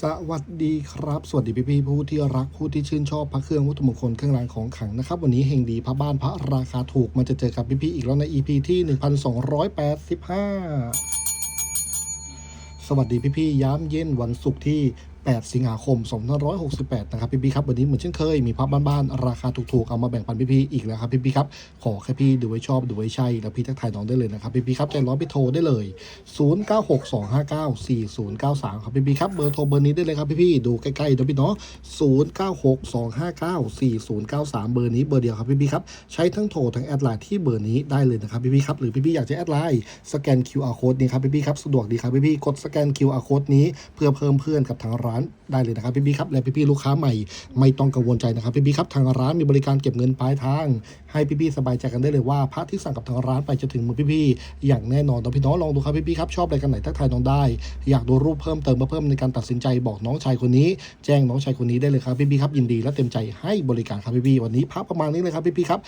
สวัสดีครับ สวัสดีพี่พี่ผู้ที่รักผู้ที่ชื่นชอบพระเครื่องวัตถุมงคลเครื่องรางของขลังนะครับ วันนี้เฮงดีพระบ้านพระราคาถูกมันจะเจอกับพี่พี่อีกแล้วใน EP ที่ 1285 สวัสดีพี่พี่ย้ำเย็นวันศุกร์ที่ 8 สิงหาคม 2568 นะครับพี่ๆครับ วันนี้เหมือนเช่นเคย มีพับบ้านๆ ราคาถูกๆ เอามาแบ่งปันพี่ๆอีกแล้วครับพี่ๆครับ ขอแค่พี่ดูไว้ชอบดูไว้ใช่ แล้วพี่ทักทายน้องได้เลยนะครับพี่ๆครับใจร้อนพี่โทรได้เลย 0962594093 ครับพี่ๆครับ เบอร์โทรเบอร์นี้ได้เลยครับพี่ๆดูใกล้ๆนะพี่เนาะ0962594093 เบอร์นี้เบอร์เดียวครับพี่ๆครับใช้ทั้งโทรทั้งแอดไลน์ที่เบอร์นี้ได้เลยนะครับพี่ๆครับหรือพี่ๆอยากจะแอดไลน์สแกน QR code นี้ครับพี่ๆครับสะดวกดีครับพี่ๆกดสแกน QR code นี้เพื่อเพิ่มเพื่อนกับทางร้านได้เลยนะครับพี่ๆครับและพี่ๆลูกค้าใหม่ไม่ต้องกังวลใจนะครับพี่ๆครับทางร้านมีบริการเก็บเงินปลายทาง ให้พี่ๆสบายใจกันได้เลยว่าพระที่สั่งกับทางร้านไปจะถึงมือพี่ๆอย่างแน่นอนนะพี่น้องลองดูครับพี่ๆครับชอบอะไรกันไหนทักทายน้องได้ อยากดูรูปเพิ่มเติมมาเพิ่มในการตัดสินใจบอกน้องชายคนนี้ แจ้งน้องชายคนนี้ได้เลยครับพี่ๆครับยินดีและเต็มใจให้บริการครับพี่ๆวันนี้พระประมาณนี้เลยครับพี่ๆครับ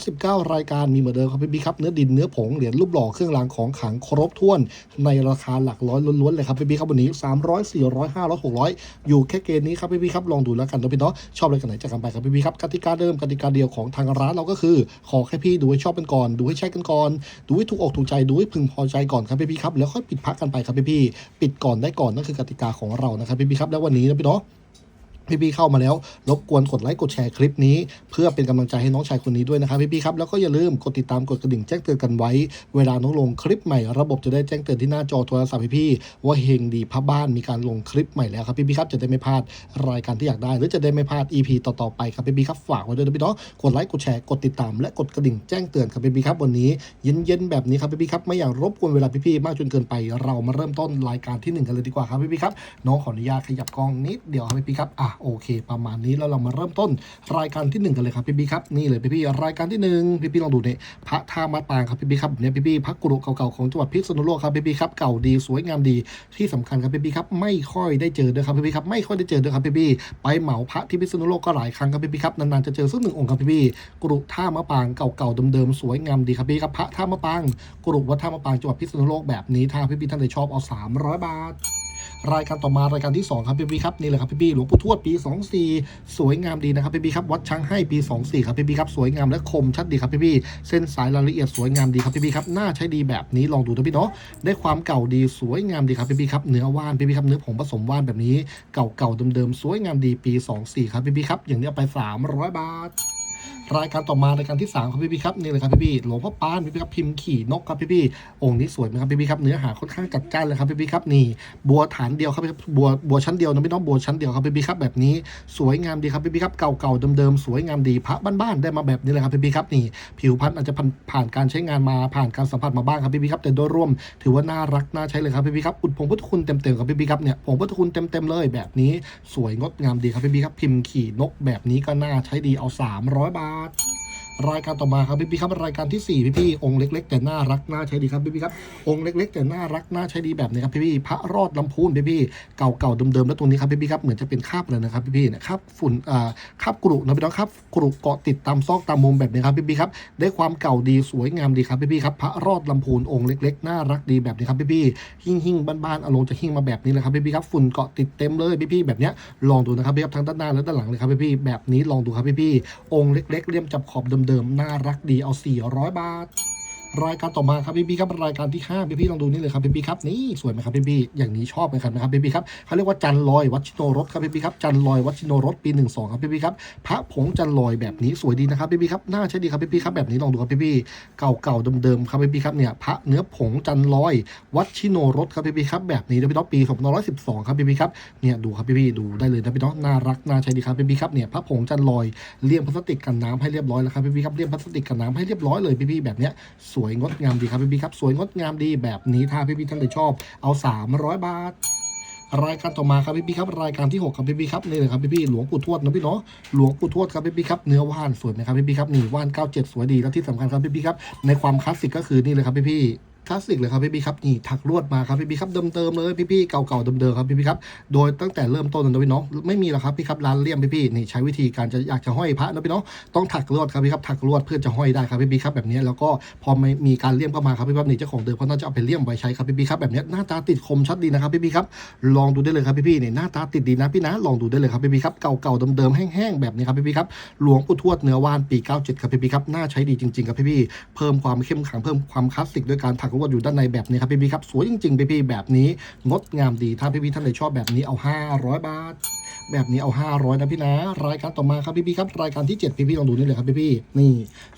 39 รายการมีเหมือนเดิมครับพี่ๆครับเนื้อดินเนื้อผงเหรียญรูปหล่อเครื่องรางของขลังครบถ้วน ในราคาหลักร้อยล้วนๆเลยครับพี่ๆครับวันนี้300 400 500 600อยู่แค่เกณฑ์นี้ครับพี่พี่ครับลองดูแล้วกันนะพี่เนาะชอบอะไรกันไหนจะกันไปครับพี่พี่ครับกติกาเดิมกติกาเดียวของทางร้านเราก็คือ ขอแค่พี่ดูให้ชอบกันก่อน ดูให้ใช้กันก่อน ดูให้ถูกอกถูกใจดูให้พึงพอใจก่อนครับพี่พี่ครับแล้วค่อยปิดพักกันไปครับพี่พี่ปิดก่อนได้ก่อนนั่นคือกติกาของเรานะครับพี่พี่ครับแล้ววันนี้นะพี่เนาะ พี่ๆเข้ามาแล้ว รบกวนกดไลค์กดแชร์คลิปนี้ เพื่อเป็นกำลังใจให้น้องชายคนนี้ด้วยนะครับพี่ๆครับแล้วก็อย่าลืมกดติดตามกดกระดิ่งแจ้งเตือนกันไว้ เวลาน้องลงคลิปใหม่ระบบจะได้แจ้งเตือนที่หน้าจอโทรศัพท์พี่ๆว่าเฮงดีพระบ้านมีการลงคลิปใหม่แล้วครับพี่ๆครับจะได้ไม่พลาดรายการที่อยากได้ หรือจะได้ไม่พลาด EP ต่อๆไปครับพี่ๆครับฝากไว้ด้วยนะพี่เนาะกดไลค์กดแชร์กดติดตามและกดกระดิ่งแจ้งเตือนครับพี่ๆครับวันนี้เย็นๆแบบนี้ครับพี่ๆครับไม่อยากรบกวนเวลาพี่ๆมากจนเกินไป เรามาเริ่มต้นรายการที่หนึ่งกันเลยดีกว่าครับพี่ๆครับน้องขออนุญาตขยับกล้องนิดเดียวครับพี่ๆครับอะโอเค ประมาณนี้แล้วเรามาเริ่มต้นรายการที่หนึ่งกันเลยครับพี่ๆครับนี่เลยพี่ๆรายการที่หนึ่งพี่ๆลองดูเนี่ยพระท่ามาปางครับพี่ๆครับเนี่ยพี่ๆพระกุรุเก่าๆของจังหวัดพิษณุโลกครับพี่ๆครับเก่าดีสวยงามดีที่สำคัญครับพี่ๆครับไม่ค่อยได้เจอด้วยครับพี่ๆครับไม่ค่อยได้เจอด้วยครับพี่ๆไปเหมาพระที่พิษณุโลกก็หลายครั้งครับพี่ๆครับนานๆจะเจอสักหนึ่งองค์ครับพี่ๆกุรุท่ามะปางเก่าๆเดิมๆสวยงามดีครับพี่ครับพระท่ามะปางกุรุวัดท่ามะปางจังหวัดพิษณุโลกแบบนี้ถ้าพี่ๆท่านใดชอบเอา300 บาท รายการต่อมารายการที่ 2 ครับพี่บีครับนี่เลยครับพี่บีหลวงปู่ทวดปี 24 สวยงามดีนะครับพี่บีครับวัดช้างให้ปี 24 ครับพี่บีครับสวยงามและคมชัดดีครับพี่บีเส้นสายรายละเอียดสวยงามดีครับพี่บีครับน่าใช้ดีแบบนี้ลองดูนะพี่เนาะได้ความเก่าดีสวยงามดีครับพี่บีครับเนื้อว่านพี่บีครับเนื้อผงผสมว่านแบบนี้เก่าๆเดิมๆสวยงามดีปี 24 ครับพี่บีครับอย่างนี้เอาไป 300 บาท รายการต่อมารายการที่3ครับพี่พี่ครับนี่เลยครับพี่พี่หลวงพ่อปานพี่พี่ครับพิมพ์ขี่นกครับพี่พี่องค์นี้สวยไหมครับพี่พี่ครับเนื้อหาค่อนข้างจัดจ้านเลยครับพี่พี่ครับนี่บัวฐานเดียวครับพี่บัวบัวชั้นเดียวนะพี่น้องบัวชั้นเดียวครับพี่พี่ครับแบบนี้สวยงามดีครับพี่พี่ครับเก่าๆเดิมๆสวยงามดีพระบ้านๆได้มาแบบนี้เลยครับพี่พี่ครับนี่ผิวพรรณอาจจะผ่านผ่านการใช้งานมาผ่านการสัมผัสมาบ้างครับพี่พี่ครับแต่โดยรวม ถือว่าน่ารักน่าใช้เลยครับพี่พี่ครับอุดผงพุทธคุณเต็มๆครับพี่พี่ครับเนี่ยผงพุทธคุณเต็มๆเลยแบบนี้สวยงดงามดีครับพี่พี่ครับพิมพ์ขี่นกแบบนี้ก็น่าใช้ดีเอา 300 บาทร รายการต่อมาครับพี่พี่ครับรายการที่4พี่พี่องค์เล็ก ๆ แต่น่ารักน่าใช้ดีครับพี่พี่ครับองค์เล็ก ๆ แต่น่ารักน่าใช้ดีแบบนี้ครับพี่พี่พระรอดลำพูนพี่พี่เก่าๆเดิมๆแล้วตรงนี้ครับพี่พี่ครับเหมือนจะเป็นคาบเลยนะครับพี่พี่เนี่ยคราบฝุ่นอ่าคาบกรุนะพี่น้องครับกรุเกาะติดตามซอกตามมุมแบบนี้ครับพี่พี่ครับได้ความเก่าดีสวยงามดีครับพี่พี่ครับพระรอดลำพูนองค์เล็ก ๆ น่ารักดีแบบนี้ครับพี่พี่หิ่งหิ่งบ้านๆอาลงจะหิ่งมาแบบนี้เลยครับพี่พี่ครับฝุ่นเกาะติดเต็มเลยพี่พี่แบบเนี้ยลองดูนะครับพี่ครับทั้งด้านหน้าและด้านหลังเลยครับพี่พี่แบบนี้ลองดูครับพี่พี่องค์เล็ก ๆเลี่ยมจับขอบเดิมๆ น่ารักดีเอา 400 บาท รายการต่อมาครับพี่พี่ครับรายการที่5พี่พี่ลองดูนี่เลยครับพี่พี่ครับนี่สวยไหมครับพี่พี่อย่างนี้ชอบไหมครับนะครับพี่พี่ครับเขาเรียกว่าจันลอยวัชิโนรสครับพี่พี่ครับจันลอยวัชิโนรสปี 12 ครับพี่พี่ครับพระผงจันลอยแบบนี้สวยดีนะครับพี่พี่ครับน่าใช้ดีครับพี่พี่ครับแบบนี้ลองดูครับพี่พี่เก่าๆเดิมๆครับพี่พี่ครับเนี่ยพระเนื้อผงจันลอย วัชิโนรสครับพี่พี่ครับแบบนี้นะพี่น้องปี2512 ครับพี่พี่ครับเนี่ยดูครับพี่พี่ดูได้เลยนะพี่น้องน่ารักน่าใช้ดีครับพี่พี่ครับเนี่ยพระผงจันลอยเลี่ยมพลาสติกกันน้ำให้เรียบร้อยแล้วครับพี่พี่ครับเลี่ยมพลาสติกกันน้ำให้เรียบร้อยเลยพี่พี่แบบเนี้ยสวยงดงามดีครับพี่พี่ครับ สวยงดงามดีแบบนี้ถ้าพี่พี่ท่านใดชอบเอา 300 บาทรายการต่อมาครับพี่พี่ครับรายการที่ 6 ครับพี่พี่ครับนี่เลยครับพี่พี่หลวงปู่ทวดนะพี่เนาะหลวงปู่ทวดครับพี่พี่ครับเนื้อว่านสวยไหมครับพี่พี่ครับนี่ว่าน 97 สวยดีแล้วที่สำคัญครับพี่พี่ครับในความคลาสสิกก็คือนี่เลยครับพี่พี่ ลาสสิกเลยครับพี่พี่ครับนี่ถักลวดมาครับพี่พี่ครับเดิมๆเลยพี่พี่เก่าๆเดิมๆครับพี่พี่ครับโดยตั้งแต่เริ่มต้นนะพี่เนาะไม่มีหรอกครับพี่ครับร้านเลี่ยมพี่พี่นี่ใช้วิธีการจะอยากจะห้อยพระนะพี่เนาะต้องถักลวดครับพี่ครับถักลวดเพื่อจะห้อยได้ครับพี่พี่ครับแบบนี้แล้วก็พอไม่มีการเลี่ยมเข้ามาครับพี่ครับนี่เจ้าของเดิมเขาน่าจะเอาไปเลี่ยมไว้ใช้ครับพี่พี่ครับแบบนี้หน้าตาติดคมชัดดีนะครับพี่พี่ครับลองดูได้เลยครับพี่พี่นี่หน้าตาติดดีนะพี่นะลองดูได้เลยครับพี่พี่ครับเก่าๆเดิมๆแห้งๆแบบนี้ครับพี่พี่ครับหลวงปู่ทวดเนื้อวานปี 97 ครับพี่พี่ครับน่าใช้ดีจริงๆครับพี่พี่เพิ่มความเข้มขลังเพิ่มความคลาสสิกด้วยการถักลวดอยู่ด้านในแบบนี้ครับพี่พี่ครับสวยจริงๆพี่พี่แบบนี้งดงามดีถ้าพี่พี่ท่านใดชอบแบบนี้เอา 500 บาท แบบนี้เอา 500นะพี่นะ รายการต่อมาครับพี่พี่ครับรายการที่ 7 พี่พี่ลองดูนี่เลยครับพี่พี่นี่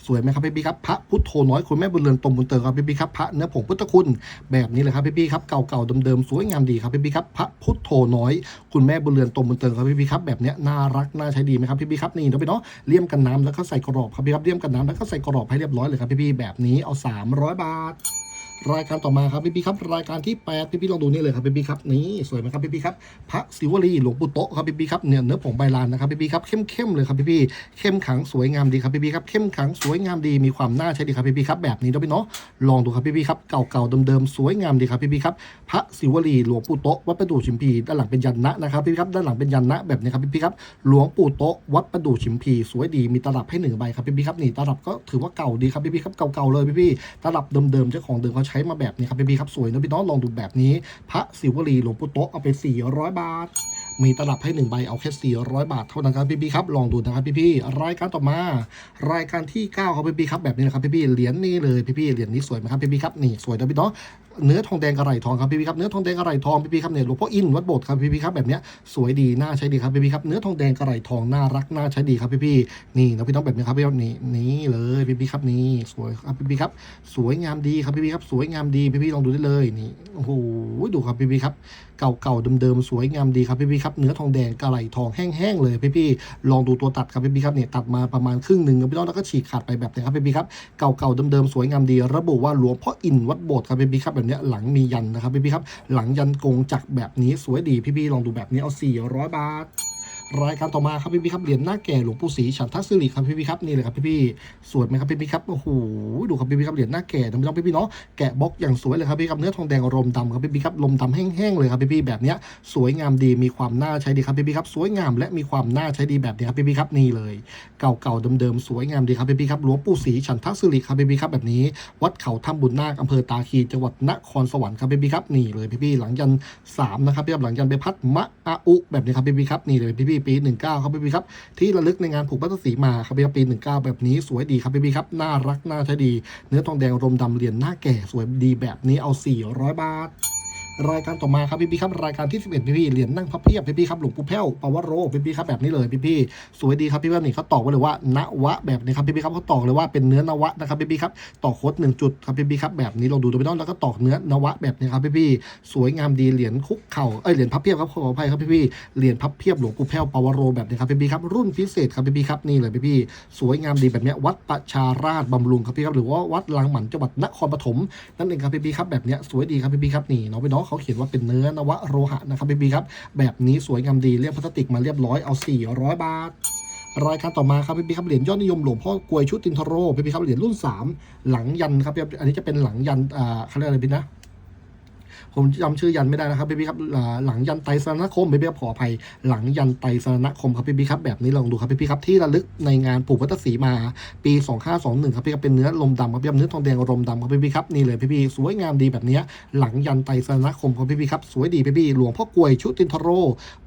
สวยไหมครับพี่พี่ครับพระพุทโธน้อยคุณแม่บุญเรือนตมบุญเตอครับพี่พี่ครับพระเนื้อผงพุทธคุณแบบนี้เลยครับพี่พี่ครับเก่าๆเดิมๆสวยงามดีครับพี่พี่ครับพระพุทโธน้อย คุณแม่บุญเรือนตมบุญเตอครับพี่พี่ครับแบบนี้น่ารักน่าใช้ดีไหมครับพี่พี่ครับนี่นะพี่เนาะเลี่ยมกันน้ำแล้วก็ใส่กรอบครับพี่ครับเลี่ยมกันน้ำแล้วก็ใส่กรอบให้เรียบร้อยเลยครับพี่พี่แบบนี้เอา 300 บาท รายการต่อมาครับพี่พี่ครับรายการที่8พี่พี่ลองดูนี่เลยครับพี่พี่ครับนี่สวยไหมครับพี่พี่ครับพระศิวลีหลวงปู่โตครับพี่พี่ครับเนี่ยเนื้อผงใบลานนะครับพี่พี่ครับเข้มเข้มๆเลยครับพี่พี่เข้มขังสวยงามดีครับพี่พี่ครับเข้มขังสวยงามดีมีความน่าใช้ดีครับพี่พี่ครับแบบนี้ด้วยพี่เนาะลองดูครับพี่พี่ครับเก่าๆเดิมๆสวยงามดีครับพี่พี่ครับพระศิวลีหลวงปู่โตวัดประดู่ชิมพีด้านหลังเป็นยันนะนะครับพี่พี่ครับด้านหลังเป็นยันนะแบบนี้ครับพี่พี่ครับหลวงปู่โตวัดประดู่ชิมพีสวยดีมีตลับให้หนึ่งใบครับพี่พี่ครับนี่ตลับก็ถือว่าเก่าดีครับพี่พี่ครับเก่าๆเลยพี่พี่ตลับเดิมๆเจ้าของเดิมเขาใช้มาแบบนี้ครับพี่บีครับสวยนะพี่น้องลองดูแบบนี้ พระศิวลีหลวงปู่โตเอาไป 400 บาท มีตลับให้หนึ่งใบเอาแค่ 400 บาทเท่านั้นครับพี่พีครับลองดูนะครับพี่พี่รายการต่อมา รายการที่ 9 ครับพี่พีครับแบบนี้นะครับพี่พี่เหรียญนี้เลยพี่พี่เหรียญนี้สวยไหมครับพี่พีครับนี่สวยนะพี่น้องเนื้อทองแดงกระไหลทองครับพี่พี่ครับเนื้อทองแดงกระไหลทองพี่พี่ครับเนี่ยหลวงพ่ออินวัดโบสถ์ครับพี่พี่ครับแบบเนี้ยสวยดีน่าใช้ดีครับพี่พี่ครับเนื้อทองแดงกระไหลทองน่ารักน่าใช้ดีครับพี่พี่นี่นะพี่น้องแบบนี้ครับพี่ครับนี่นี่เลยพี่พี่ครับนี่สวยครับพี่พี่ครับสวยงามดีครับพี่พี่ครับสวยงามดีพี่พี่ลองดูได้เลยนี่โอ้โหดูครับพี่พี่ครับเก่าๆเดิมๆสวยงามดีครับพี่พี่ครับเนื้อทองแดงกระไหลทองแห้งๆเลยพี่พี่ลองดูตัวตัดครับพี่พี่ครับเนี่ยตัดมาประมาณครึ่งหนึ่งครับพี่น้องแล้วก็ฉีกขาดไปแบบนี้ครับพี่พี่ครับเก่าๆเดิมๆสวยงามดี ระบุว่าหลวงพ่ออินวัดโบสถ์ครับพี่พี่ครับแบบนี้หลังมียันนะครับพี่พี่ครับ หลังยันกงจักรแบบนี้สวยดีพี่พี่ลองดูแบบนี้เอา 400 บาท รายการต่อมาครับพี่พี่ครับเหรียญหน้าแก่หลวงปู่ศรีฉันทัศสิริครับพี่พี่ครับนี่เลยครับพี่พี่สวยไหมครับพี่พี่ครับโอ้โหดูครับพี่พี่ครับเหรียญหน้าแก่นะพี่น้องพี่พี่เนาะแกะบล็อกอย่างสวยเลยครับพี่ครับเนื้อทองแดงรมดำครับพี่พี่ครับลมดำแห้งๆเลยครับพี่พี่แบบเนี้ยสวยงามดีมีความน่าใช้ดีครับพี่พี่ครับสวยงามและมีความน่าใช้ดีแบบนี้ครับพี่พี่ครับนี่เลย เก่าๆเดิมๆสวยงามดีครับพี่พี่ครับหลวงปู่ศรีฉันทัศสิริครับพี่พี่ครับแบบนี้ วัดเขาถ้ำบุญนาคอำเภอตาคีจังหวัดนครสวรรค์ครับพี่พี่ครับนี่เลยพี่พี่หลังยันสามนะครับพี่ครับหลังยันไปพัดมะอาอุแบบนี้ครับพี่พี่ครับนี่เลยพี่พี่ปีหนึ่งเก้าครับพี่พี่ครับที่ระลึกในงานผูกพัทสีมาครับพี่ปีหนึ่งเก้าแบบนี้สวยดีครับพี่พี่ครับน่ารักน่าใช้ดี เนื้อทองแดงรมดำเหรียญหน้าแก่สวยดีแบบนี้เอา 400 บาท รายการต่อมาครับพี่พี่ครับรายการที่ 11พี่พี่เหรียญนั่งพับเพียบพี่พี่ครับหลวงปู่แพ้วปาวโรพี่พี่ครับแบบนี้เลยพี่พี่สวยดีครับพี่ว่านี่เขาตอกไว้เลยว่า นวะแบบนี้ครับพี่พี่ครับเขาตอกเลยว่าเป็นเนื้อนวะนะครับพี่พี่ครับตอกโคดหนึ่งจุดครับพี่พี่ครับแบบนี้ลองดูดูไปน้องแล้วก็ตอกเนื้อนวะแบบนี้ครับพี่พี่สวยงามดีเหรียญคุกเข่าเอ้ยเหรียญพับเพียบครับขออภัยครับพี่พี่เหรียญพับเพียบหลวงปู่แพ้วปาวโรแบบนี้ครับพี่พี่ครับรุ่นพิเศษครับพี่พี่ครับนี่เลยพี่พี่สวยงามดีแบบนี้วัดประชาราชบำรุงครับพี่ครับหรือว่าวัดลางหมันจังหวัดนครปฐมนั่นเองครับพี่บีครับแบบนี้สวยดีครับพี่บีครับนี่น้องไปน้องเขาเขียนว่าเป็นเนื้อนวะโลหะนะครับพี่บีครับ แบบนี้สวยงามดีเรียบพลาสติกมาเรียบร้อยเอา 400 บาทรายการต่อมาครับพี่บีครับเหรียญยอดนิยมหลวงพ่อกวยชุดตินทโรพี่บีครับเหรียญรุ่น 3 หลังยันครับ อันนี้จะเป็นหลังยันอ่าเขาเรียกอะไรพี่นะ ผมจำชื่อยันไม่ได้นะครับพี่พี่ครับหลังยันไตสรณคมพี่พี่ครับขออภัยหลังยันไตสรณคมครับพี่พี่ครับแบบนี้ลองดูครับพี่พี่ครับที่ระลึกในงานปู่วัตสีมาปี 2521ครับพี่ครับเป็นเนื้อลมดำครับพี่ครับเนื้อทองแดงลมดำครับพี่พี่ครับนี่เลยพี่พี่สวยงามดีแบบนี้หลังยันไตสรณคมครับพี่พี่ครับสวยดีพี่พี่หลวงพ่อกลวยชุตินทโร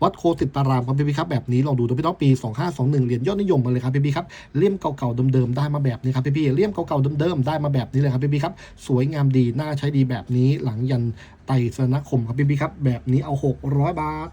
วัดโคสิตารามครับพี่พี่ครับแบบนี้ลองดูดูพี่น้องปี 2521เหรียญยอดนิยมมาเลยครับพี่พี่ครับเลี่ยมเก่าๆเดิมๆได้มาแบบนี้ครับพี่พี่เลี่ยมเก่าๆเดิมๆได้มาแบบนี้เลยครับพี่พี่ครับสวยงามดีน่าใช้ดีแบบนี้หลังยัน ไตรสรณคมครับพี่พี่ครับ แบบนี้เอา 600 บาท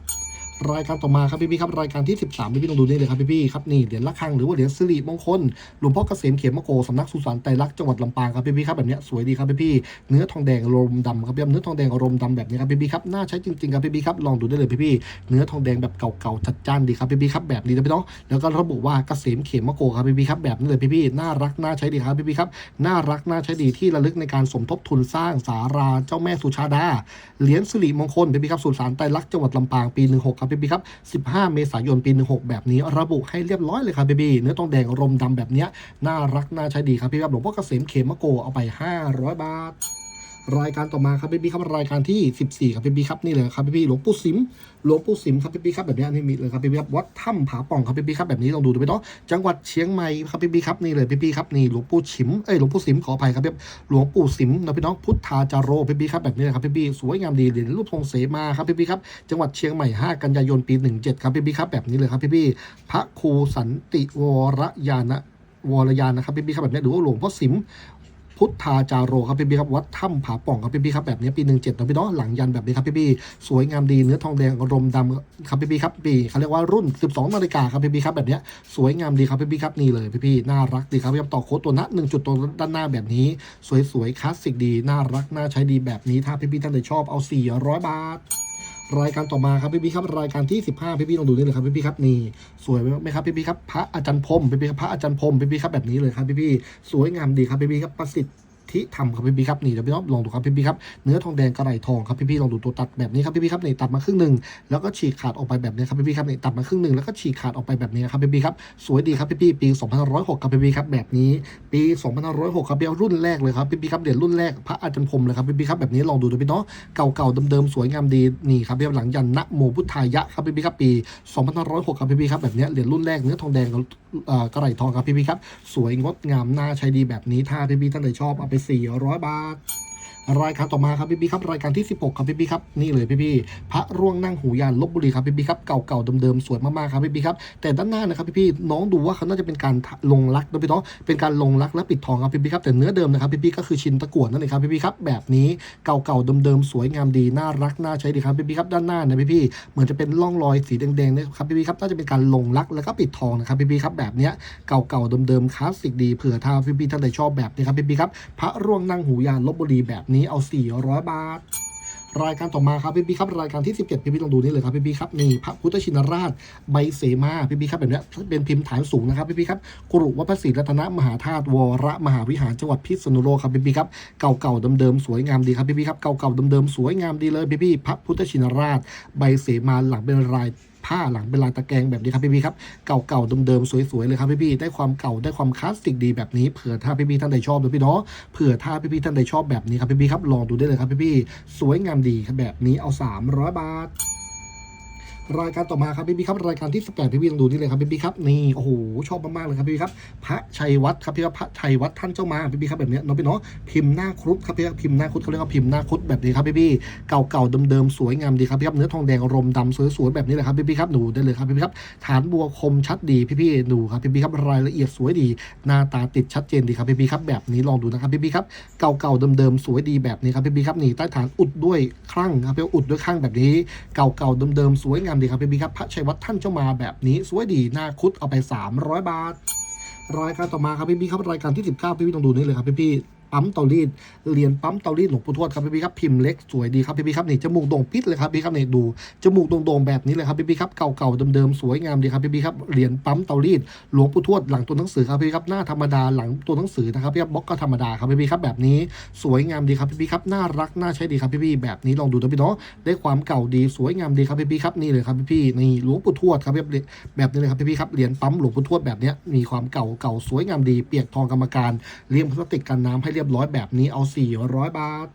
รายการต่อมาครับพี่พี่ครับรายการที่ 13พี่พี่ต้องดูนี่เลยครับพี่พี่ครับนี่เหรียญละฆังหรือว่าเหรียญสิริมงคลหลวงพ่อเกษมเขียนมโกสำนักสุสานไตรลักษณ์จังหวัดลำปางครับพี่พี่ครับแบบนี้สวยดีครับพี่พี่เนื้อทองแดงอารมณ์ดำครับพี่เนื้อทองแดงอารมณ์ดำแบบนี้ครับพี่พี่ครับน่าใช้จริงๆครับพี่พี่ครับลองดูได้เลยพี่พี่เนื้อทองแดงแบบเก่าๆจัดจ้านดีครับพี่พี่ครับแบบนี้นะพี่น้องแล้วก็ระบุว่าเกษมเขียนมโกครับพี่พี่ครับแบบนี้เลยพี่พี่น่ารักน่าใช้ดีครับพี่พี่ครับน่ารักน่าใช้ดีที่ระลึกในการสมทบทุนสร้างสาราเจ้าแม่สุชาดาเหรียญสิริมงคลพี่พี่ครับสุสานไตรลักษณ์จังหวัดลำปางปี16ครับพี่พี่ครับ 15 เมษายนปี 16 แบบนี้ ระบุให้เรียบร้อยเลยครับเบบี้เนื้อทองแดงรมดำแบบนี้น่ารักน่าใช้ดีครับพี่ครับหลวงพ่อเกษมเขมโกเอาไป 500 บาท รายการต่อมาครับพี่พี่ครับรายการที่ 14 ครับพี่พี่ครับนี่เลยครับพี่พี่หลวงปู่สิมหลวงปู่สิมครับพี่พี่ครับแบบนี้นี่มีเลยครับพี่พี่ครับวัดถ้ำผาป่องครับพี่พี่ครับแบบนี้ลองดูดูไปเนาะจังหวัดเชียงใหม่ครับพี่พี่ครับนี่เลยพี่พี่ครับนี่หลวงปู่ฉิมเอ้ยหลวงปู่สิมขออภัยครับพี่หลวงปู่สิมนะพี่น้องพุทธาจารโรพี่พี่ครับแบบนี้เลยครับพี่พี่สวยงามดีเหรียญรูปทรงเสมาครับพี่พี่ครับจังหวัดเชียงใหม่ 5 กันยายนปี 17 ครับพี่พี่ครับแบบนี้เลยครับพี่พี่พระครูสันติวรยานะวรยานนะครับพี่พี่ครับแบบนี้หรือว่าหลวงพ่อสิม พุทธาจาโรครับพี่พี่ครับวัดถ้ำผาป่องครับพี่พี่ครับแบบนี้ปีหนึ่งเจ็ดนะพี่เนาะหลังยันแบบนี้ครับพี่พี่สวยงามดีเนื้อทองแดงอารมณ์ดำครับพี่พี่ครับปีเขาเรียกว่ารุ่น 12นาฬิกาครับพี่พี่ครับแบบนี้สวยงามดีครับพี่พี่ครับนี่เลยพี่พี่น่ารักดีครับพี่ครับต่อโค้ดตัวนะหนึ่งจุดตัวด้านหน้าแบบนี้ สวยๆคลาสสิกดีน่ารักน่าใช้ดีแบบนี้ถ้าพี่พี่ท่านใดชอบเอา 400 บาท รายการต่อมาครับพี่พี่ครับรายการที่ 15 พี่พี่ลองดูนี่เลยครับพี่พี่ครับนี่สวยไหมครับพี่พี่ครับพระอาจารย์พรมพี่พี่ครับพระอาจารย์พรมพี่พี่ครับแบบนี้เลยครับพี่พี่สวยงามดีครับพี่พี่ครับประสิทธิ์ ที่ทำครับพี่พี่ครับนี่เดี๋ยวพี่น้องลองดูครับพี่พี่ครับเนื้อทองแดงกระไรทองครับพี่พี่ลองดูตัวตัดแบบนี้ครับพี่พี่ครับนี่ตัดมาครึ่งหนึ่งแล้วก็ฉีกขาดออกไปแบบนี้ครับพี่พี่ครับนี่ตัดมาครึ่งหนึ่งแล้วก็ฉีกขาดออกไปแบบนี้ครับพี่พี่ครับสวยดีครับพี่พี่ปี2506ครับพี่พี่ครับแบบนี้ ปี2506ครับพี่รุ่นแรกเลยครับพี่พี่ครับเดี๋ยวรุ่นแรกพระอาจารย์พรมเลยครับพี่พี่ครับแบบนี้ลองดูดูพี่เนาะเก่าๆเดิมๆสวยงามดีนี่ครับพี่ครับหลังยันนะโมพุทธายะครับพี่พี่ครับปี2506ครับพี่พี่ครับแบบนี้เหรียญรุ่นแรกเนื้อทองแดงกระไหลทองครับพี่พี่ครับสวยงดงามน่าใช้ดีแบบนี้ถ้าพี่พี่ท่านใดชอบเอาไป400 บาท รายการต่อมาครับพี่พี่ครับรายการที่ 16 ครับพี่พี่ครับนี่เลยพี่พี่พระร่วงนั่งหูยานลบบุรีครับพี่พี่ครับเก่าๆเดิมๆสวยมากๆครับพี่พี่ครับแต่ด้านหน้านะครับพี่พี่น้องดูว่าเขาน่าจะเป็นการลงรักนะพี่น้องเป็นการลงรักและปิดทองครับพี่พี่ครับแต่เนื้อเดิมนะครับพี่พี่ก็คือชินตะกั่วนั่นเองครับพี่พี่ครับแบบนี้เก่าๆเดิมๆสวยงามดีน่ารักน่าใช้ดีครับพี่พี่ครับด้านหน้านี่ยพี่พี่เหมือนจะเป็นร่องรอยสีแดงๆนะครับพี่พี่ครับน่าจะเป็นการลงรักแล้วก็ปิดทองนะครับพี่พี่ครับแบบเนี้ยเก่าๆเดิมๆคลาสสิกดีเผื่อถ้าพี่พี่ท่านใดชอบแบบนี้ครับพี่พี่ครับพระร่วงนั่งหูยานลบบุรีแบบนี้เอา 400 บาท รายการต่อมาครับพี่พี่ครับรายการที่ 17พี่พี่ลองดูนี่เลยครับพี่พี่ครับนี่พระพุทธชินราชใบเสมาพี่พี่ครับแบบนี้เป็นพิมพ์ฐานสูงนะครับพี่พี่ครับกรุวัดพระศรีรัตนมหาธาตุวรมหาวิหารจังหวัดพิษณุโลกครับพี่พี่ครับเก่าๆเดิมๆสวยงามดีครับพี่พี่ครับเก่าๆเดิมๆสวยงามดีเลยพี่พี่พระพุทธชินราชใบเสมาหลังเป็นลาย ผ้าหลังเป็นลายตะแกรงแบบนี้ครับพี่พี่ครับเก่าๆเดิมๆสวยๆเลยครับพี่พี่ได้ความเก่าได้ความคลาสสิกดีแบบนี้เผื่อถ้าพี่พี่ท่านใดชอบนะพี่เนาะเผื่อถ้าพี่ๆท่านใดชอบแบบนี้ครับพี่ๆครับลองดูได้เลยครับพี่ๆสวยงามดีครับแบบนี้เอา 300 บาท รายการต่อมาครับพี่ๆครับรายการที่18พี่ๆลองดูนี่เลยครับพี่ๆครับนี่โอ้โหชอบมากๆเลยครับพี่ๆครับพระชัยวัดครับพี่ครับพระชัยวัดท่านเจ้ามาพี่ๆครับแบบนี้เนาะพี่เนาะพิมพ์หน้าครุฑครับพี่ครับพิมพ์หน้าครุฑเขาเรียกว่าพิมพ์หน้าครุฑแบบนี้ครับพี่ๆเก่าๆเดิมๆสวยงามดีครับพี่ครับเนื้อทองแดงอารมณ์ดำสวยๆแบบนี้เลยครับพี่ๆครับหนูได้เลยครับพี่ๆครับฐานบัวคมชัดดีพี่ๆดูครับพี่ๆครับรายละเอียดสวยดี หน้าตาติดชัดเจนดีครับพี่ๆครับแบบนี้ลองดูนะครับพี่ๆครับเก่าๆเดิมๆสวยดีแบบนี้ครับพี่ๆครับนี่ใต้ฐานอุดด้วยคลั่งครับพี่อุดด้วยคลั่งแบบนี้ เก่าๆเดิมๆสวยงามดีครับพี่ๆครับพระชัยวัฒน์ท่านเจ้ามาแบบนี้สวยดีหน้าคุดเอาไป 300 บาท รายการต่อมาครับพี่ๆครับรายการที่ 19 พี่ๆต้องดูนี่เลยครับพี่ๆ ปั๊มเตารีดเหรียญปั๊มเตารีดหลวงปู่ทวดครับพี่ๆครับพิมพ์เล็กสวยดีครับพี่ๆครับนี่จมูกโด่งปิดเลยครับพี่ครับนี่ดูจมูกโด่งๆแบบนี้เลยครับพี่ๆครับเก่าๆเดิมๆสวยงามดีครับพี่ๆครับเหรียญปั๊มเตารีดหลวงปู่ทวดหลังตัวหนังสือครับพี่ครับหน้าธรรมดาหลังตัวหนังสือนะครับพี่ครับบล็อกก็ธรรมดาครับพี่ๆครับแบบนี้สวยงามดีครับพี่ๆครับน่ารักน่าใช้ดีครับพี่ๆแบบนี้ลองดูนะพี่เนาะได้ความเก่าดีสวยงามดีครับพี่ๆครับนี่เลยครับพี่ๆนี่หลวงปู่ทวดครับพี่แบบนี้เลยครับพี่ๆครับเหรียญปั๊มหลวงปู่ทวดแบบนี้มีความเก่าเก่าสวยงามดีเปียกทองกรรมการเลี่ยมพลาสติกกันน้ำให้เรียบร้อยแบบนี้เอา 400 บาท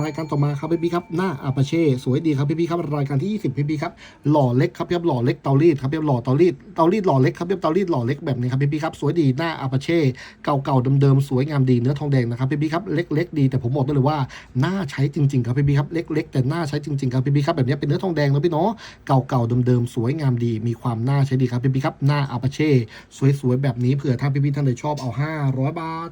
รายการต่อมาครับพี่พี่ครับหน้าอาปาเช่สวยดีครับพี่พี่ครับรายการที่ 20พี่พี่ครับหล่อเล็กครับพี่ครับหล่อเล็กเตารีดครับพี่ครับหล่อเตารีดเตารีดหล่อเล็กครับพี่ครับเตารีดหล่อเล็กแบบนี้ครับพี่พี่ครับสวยดีหน้าอาปาเช่เก่าๆเดิมๆสวยงามดีเนื้อทองแดงนะครับพี่พี่ครับเล็กๆดีแต่ผมบอกได้เลยว่าหน่าใช้จริงๆครับพี่พี่ครับเล็กๆแต่หน่าใช้จริงๆครับพี่พี่ครับแบบนี้เป็นเนื้อทองแดงนะพี่เนาะเก่าๆเดิมๆสวยงามดีมีความน่าใช้ดีครับพี่พี่ครับหน้าอาปาเช่สวยๆแบบนี้เผื่อถ้าพี่พี่ท่านใดชอบเอา 500 บาท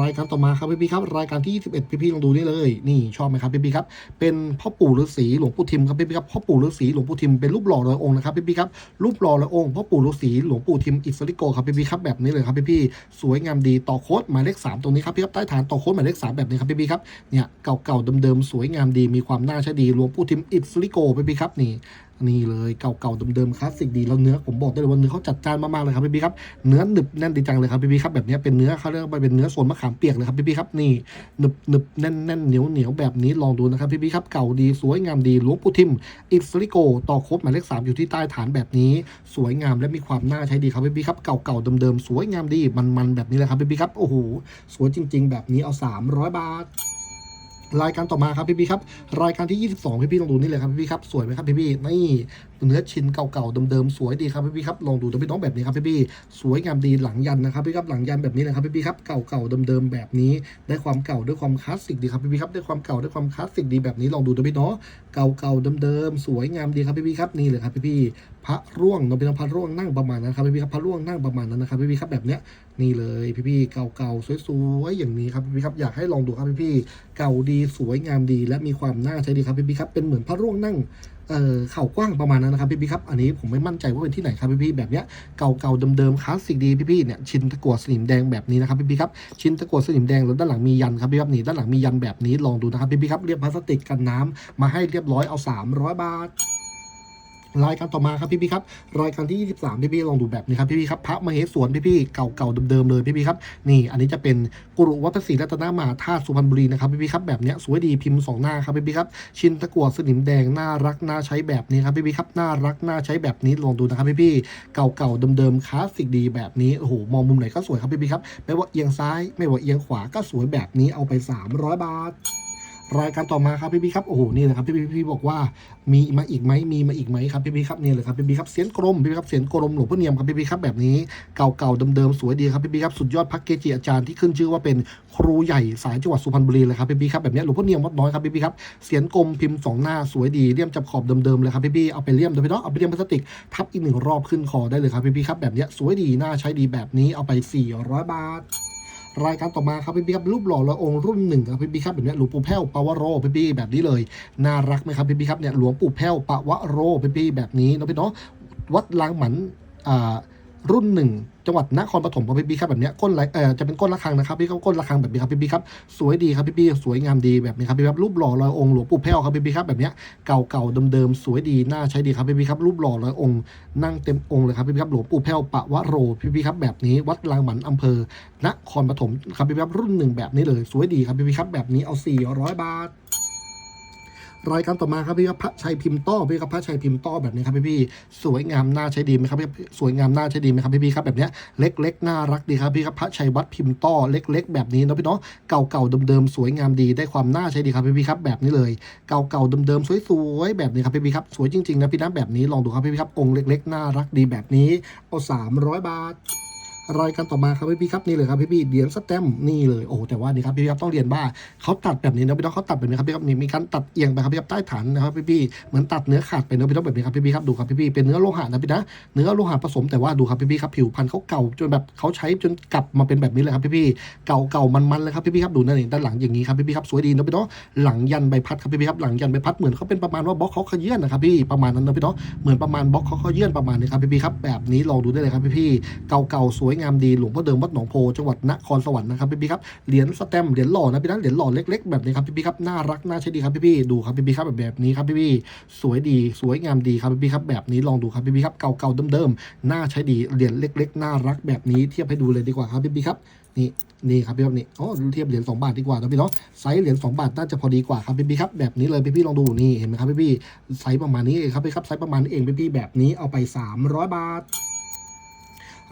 รายการต่อมาครับพี่พี่ครับรายการที่ 21 พี่พี่ลองดูนี่เลย นี่ชอบไหมครับพี่พี่ครับเป็นพ่อปู่ฤาษีหลวงปู่ทิมครับพี่พี่ครับพ่อปู่ฤาษีหลวงปู่ทิมเป็นรูปหล่อร้อยองค์นะครับพี่พี่ครับรูปหล่อร้อยองค์พ่อปู่ฤาษีหลวงปู่ทิมอิสริโกครับพี่พี่ครับแบบนี้เลยครับพี่พี่สวยงามดีต่อโค้ดหมายเลขสามตรงนี้ครับพี่ครับใต้ฐานต่อโค้ดหมายเลขสามแบบนี้ครับพี่พี่ครับเนี่ยเก่าๆเดิมๆสวยงามดีมีความน่าใช้ดีหลวงปู่ทิมอิสริโกพี่พี่ครับนี่ นี่เลยเก่าๆเดิมๆคลาสสิกดีแล้วเนื้อผมบอกได้เลยว่าเนื้อเขาจัดจ้านมากๆเลยครับพี่พี่ครับเนื้อหนึบแน่นดีจังเลยครับพี่พี่ครับแบบนี้เป็นเนื้อเขาเรียกว่าเป็นเนื้อส่วนมะขามเปียกเลยครับพี่พี่ครับนี่หนึบหนึบแน่นแน่นเหนียวเหนียวแบบนี้ลองดูนะครับพี่พี่ครับเก่าดีสวยงามดีหลวงปู่ทิมอิสริโกต่อครบหมายเลขสามอยู่ที่ใต้ฐานแบบนี้ สวยงามและมีความน่าใช้ดีครับพี่พี่ครับเก่าๆเดิมๆสวยงามดีมันๆแบบนี้เลยครับพี่พี่ครับโอ้โหสวยจริง ๆ แบบนี้เอา 300 บาท รายการต่อมาครับพี่พี่ครับรายการที่ 22 พี่พี่ลองดูนี่เลยครับพี่พี่ครับสวยไหมครับพี่พี่นี่เนื้อชิ้นเก่าๆเดิมๆสวยดีครับพี่พี่ครับลองดูตัวพี่น้องแบบนี้ครับพี่พี่สวยงามดีหลังยันนะครับพี่ครับหลังยันแบบนี้นะครับพี่พี่ครับเก่าๆเดิมๆแบบนี้ได้ความเก่าด้วยความคลาสสิกดีครับพี่พี่ครับได้ความเก่าด้วยความคลาสสิกดีแบบนี้ลองดูตัวพี่น้องเก่าๆเดิมๆสวยงามดีครับพี่พี่ครับนี่เลยครับพี่พี่พระร่วงเนาะเป็นพระร่วงนั่งประมาณนั้นครับพี่พี่ครับพระร่วงนั่งประมาณนั้นนะครับพี่พี่ครับแบบเนี้ยนี่เลยพี่พี่ๆเก่าๆสวยๆอย่างนี้ครับพี่พี่ครับอยากให้ลองดูครับพี่พี่ๆเก่าดีสวยงามดี และมีความน่าใช้ดีครับพี่พี่ครับเป็นเหมือนพระร่วงนั่งเอ่อเข่ากว้างประมาณนั้นนะครับพี่พี่ครับอันนี้ผมไม่มั่นใจว่าเป็นที่ไหนครับพี่พี่แบบเนี้ยเก่าๆเดิมๆคลาสสิกดีพี่พี่เนี่ยชิ้นตะกั่วสนิมแดงแบบนี้นะครับพี่พี่ครับชิ้นตะกั่วสนิมแดงแล้วด้านหลังมียันครับพี่ครับนี่ด้านหลังมียันแบบนี้ลองดูนะครับพี่พี่ครับเรียบพลาสติกกันน้ำมาให้เรียบร้อยเอา 300 บาท รายการต่อมาครับพี่พี่ครับรายการที่ 23 พี่พี่ลองดูแบบนี้ครับพี่พี่ครับพระมเหสวนพี่พี่เก่าๆเดิมๆเลยพี่พี่ครับนี่อันนี้จะเป็นกุรุวัดพระศรีรัตนมหาธาตุสุพรรณบุรีนะครับพี่พี่ครับแบบเนี้ยสวยดีพิมพ์สองหน้าครับพี่พี่ครับชินตะกั่วสนิมแดงน่ารักน่าใช้แบบนี้ครับพี่พี่ครับน่ารักน่าใช้แบบนี้ลองดูนะครับพี่พี่เก่าๆเดิมๆคลาสสิกดีแบบนี้โอ้โหมองมุมไหนก็สวยครับพี่พี่ครับไม่ว่าเอียงซ้ายไม่ว่าเอียงขวาก็สวยแบบนี้เอาไป 300 บาท รายการต่อมาครับพี่พี่ครับโอ้โหนี่เลยครับพี่พี่พี่บอกว่ามีมาอีกไหมมีมาอีกไหมครับพี่พี่ครับนี่เลยครับพี่พี่ครับเสียนกรมพี่พี่ครับเสียนกรมหลวงพ่อเนียมครับพี่พี่ครับแบบนี้เก่าๆเดิมๆสวยดีครับพี่พี่ครับสุดยอดพักเกจิอาจารย์ที่ขึ้นชื่อว่าเป็นครูใหญ่สายจังหวัดสุพรรณบุรีเลยครับพี่พี่ครับแบบนี้หลวงพ่อเนียมวัดน้อยครับพี่พี่ครับเสียนกรมพิมพ์สองหน้าสวยดีเลี่ยมจับขอบเดิมๆเลยครับพี่พี่เอาไปเลี่ยมเดี๋ยวพี่น้องเอาไปเลี่ยมพลาสติกทับอีกหนึ่งรอบขึ้นคอได้เลยครับพี่พี่ครับแบบนี้สวยดีน่าใช้ดีแบบนี้เอาไป 400 บาท รายการต่อมาครับพี่บี้ครับรูปหล่อละองค์รุ่นหนึ่งครับพี่บี้ครับแบบนี้หลวงปู่แพ้วปาวโรพี่บี้แบบนี้เลยน่ารักไหมครับพี่บี้ครับเนี่ยหลวงปู่แพ้วปาวโรพี่บี้แบบนี้เนาะพี่เนาะวัดลางหมันอ่า รุ่นหนึ่งจังหวัดนครปฐมครับพี่พี่ครับแบบเนี้ยก้นไหลเอ่อจะเป็นก้นระฆังนะครับพี่ครับก้นระฆังแบบนี้ครับพี่พี่ครับสวยดีครับพี่พี่สวยงามดีแบบนี้ครับพี่ครับรูปหล่อลอยองค์หลวงปู่แพ้วครับพี่พี่ครับแบบเนี้ยเก่าๆเดิมๆสวยดีน่าใช้ดีครับพี่พี่ครับรูปหล่อลอยองค์นั่งเต็มองค์เลยครับพี่พี่ครับหลวงปู่แพ้วปาวะโรพี่พี่ครับแบบนี้วัดลางหมันอำเภอนครปฐมครับพี่ครับรุ่นหนึ่งแบบนี้เลย สวยดีครับพี่ครับแบบนี้เอา400บาท รายการต่อมาครับพี่ครับพระชัยพิมพ์ต้อพี่ครับพระชัยพิมพ์ต้อแบบนี้ครับพี่พี่สวยงามน่าใช้ดีไหมครับพี่สวยงามน่าใช้ดีไหมครับพี่พี่ครับแบบเนี้ยเล็กๆน่ารักดีครับพี่ครับพระชัยวัดพิมพ์ต้อเล็ก ๆ แบบนี้เนาะพี่เนาะเก่าๆเดิมๆสวยงามดีได้ความน่าใช้ดีครับพี่พี่ครับแบบนี้เลยเก่าๆเดิมๆสวยๆแบบนี้ครับพี่พี่ครับสวยจริงๆนะพี่นะแบบนี้ลองดูครับพี่พี่ครับองค์เล็ก ๆ น่ารักดีแบบนี้เอา300 บาท รายการต่อมาครับพี่พี่ครับนี่เลยครับพี่พี่เหรียญสแตมป์นี่เลยโอ้แต่ว่านี่ครับพี่พี่ครับต้องเรียนว่าเขาตัดแบบนี้นะพี่น้องเขาตัดแบบนี้ครับพี่ครับมีมีการตัดเอียงไปครับพี่ครับใต้ฐานนะครับพี่พี่เหมือนตัดเนื้อขาดไปนื้อะพี่น้องแบบนี้ครับพี่พี่ครับดูครับพี่พี่เป็นเนื้อโลหะนะพี่นะเนื้อโลหะผสมแต่ว่าดูครับพี่พี่ครับผิวพันธุ์เขาเก่าจนแบบเขาใช้จนกลับมาเป็นแบบนี้เลยครับพี่พี่เก่าเก่ามันมันๆเลยครับพี่พี่ครับดูนั่นเองด้านหลังอย่างนี้ครับพี่พี่ครับสวยดีนะพี่น้องหลังยันใบพัดครับพี่พี่ครับหลังยันใบพัดเหมือนเขาเป็นประมาณว่าบล็อกเขาขยื่นนะครับพี่ประมาณนั้นนะพี่น้องเหมือนประมาณบล็อกเขาขยื่นประมาณนี้ครับพี่พี่ครับแบบนี้ลองดูได้เลยครับพี่พี่เก่าเก่าๆสวยงามดีหลวงพ่อเดิมวัดหนองโพจังหวัดนครสวรรค์นะครับพี่พี่ครับเหรียญสแตมเหรียญหล่อนะพี่นะเหรียญหล่อเล็ก ๆ แบบนี้ครับพี่พี่ครับน่ารักน่าใช้ดีครับพี่พี่ดูครับพี่พี่ครับแบบแบบนี้ครับพี่พี่สวยดีสวยงามดีครับพี่พี่ครับแบบนี้ลองดูครับพี่พี่ครับเก่าๆเดิมๆน่าใช้ดีเหรียญเล็ก ๆ น่ารักแบบนี้เทียบให้ดูเลยดีกว่าครับพี่พี่ครับนี่นี่ครับพี่ครับนี่อ๋อเทียบเหรียญ2บาทดีกว่านะพี่เนาะไซส์เหรียญ2บาทน่าจะพอดีกว่าครับพี่พี่ครับแบบนี้เลยพี่พี่ลองดูนี่เห็นไหมครับพี่พี่ไซส์ประมาณนี้เองครับพี่ครับไซส์ประมาณนี้เองพี่พี่แบบนี้เอาไป 300 บาท